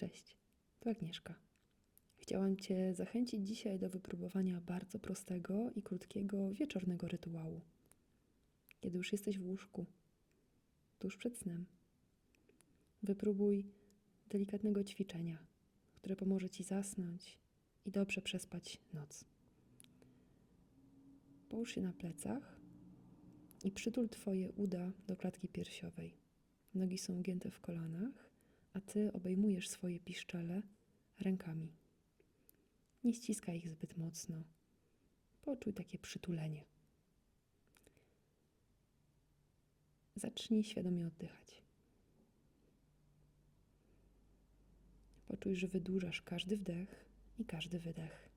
Cześć, to Agnieszka. Chciałam Cię zachęcić dzisiaj do wypróbowania bardzo prostego i krótkiego wieczornego rytuału. Kiedy już jesteś w łóżku, tuż przed snem, wypróbuj delikatnego ćwiczenia, które pomoże Ci zasnąć i dobrze przespać noc. Połóż się na plecach i przytul Twoje uda do klatki piersiowej. Nogi są ugięte w kolanach, a Ty obejmujesz swoje piszczele rękami. Nie ściskaj ich zbyt mocno. Poczuj takie przytulenie. Zacznij świadomie oddychać. Poczuj, że wydłużasz każdy wdech i każdy wydech.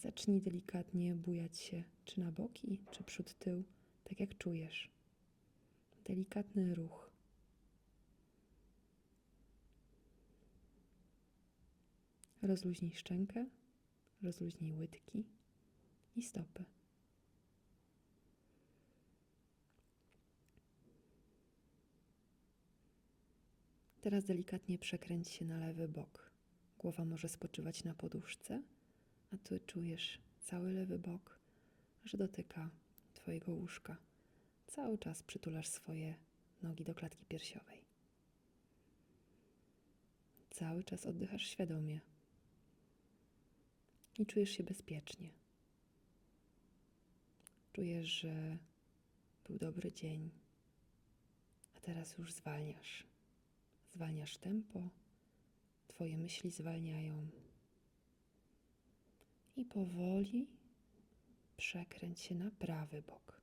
Zacznij delikatnie bujać się, czy na boki, czy przód tył, tak jak czujesz. Delikatny ruch. Rozluźnij szczękę, rozluźnij łydki i stopy. Teraz delikatnie przekręć się na lewy bok. Głowa może spoczywać na poduszce, a ty czujesz cały lewy bok, że dotyka Twojego łóżka. Cały czas przytulasz swoje nogi do klatki piersiowej. Cały czas oddychasz świadomie i czujesz się bezpiecznie. Czujesz, że był dobry dzień, a teraz już zwalniasz. Zwalniasz tempo, Twoje myśli zwalniają. I powoli przekręć się na prawy bok.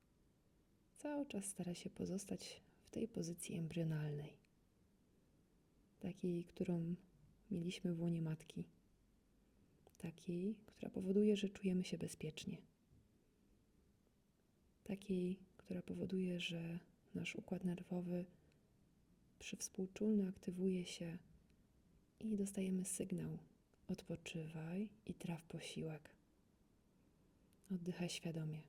Cały czas stara się pozostać w tej pozycji embrionalnej, takiej, którą mieliśmy w łonie matki, takiej, która powoduje, że czujemy się bezpiecznie, takiej, która powoduje, że nasz układ nerwowy przywspółczulny aktywuje się i dostajemy sygnał: odpoczywaj i traw posiłek. Oddychaj świadomie.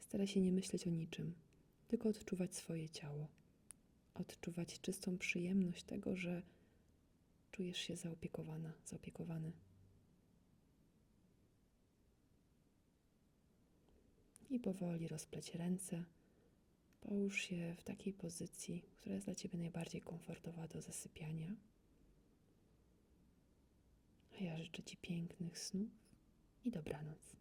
Staraj się nie myśleć o niczym, tylko odczuwać swoje ciało. Odczuwać czystą przyjemność tego, że czujesz się zaopiekowana, zaopiekowany. I powoli rozpleć ręce. Połóż się w takiej pozycji, która jest dla Ciebie najbardziej komfortowa do zasypiania. A ja życzę Ci pięknych snów i dobranoc.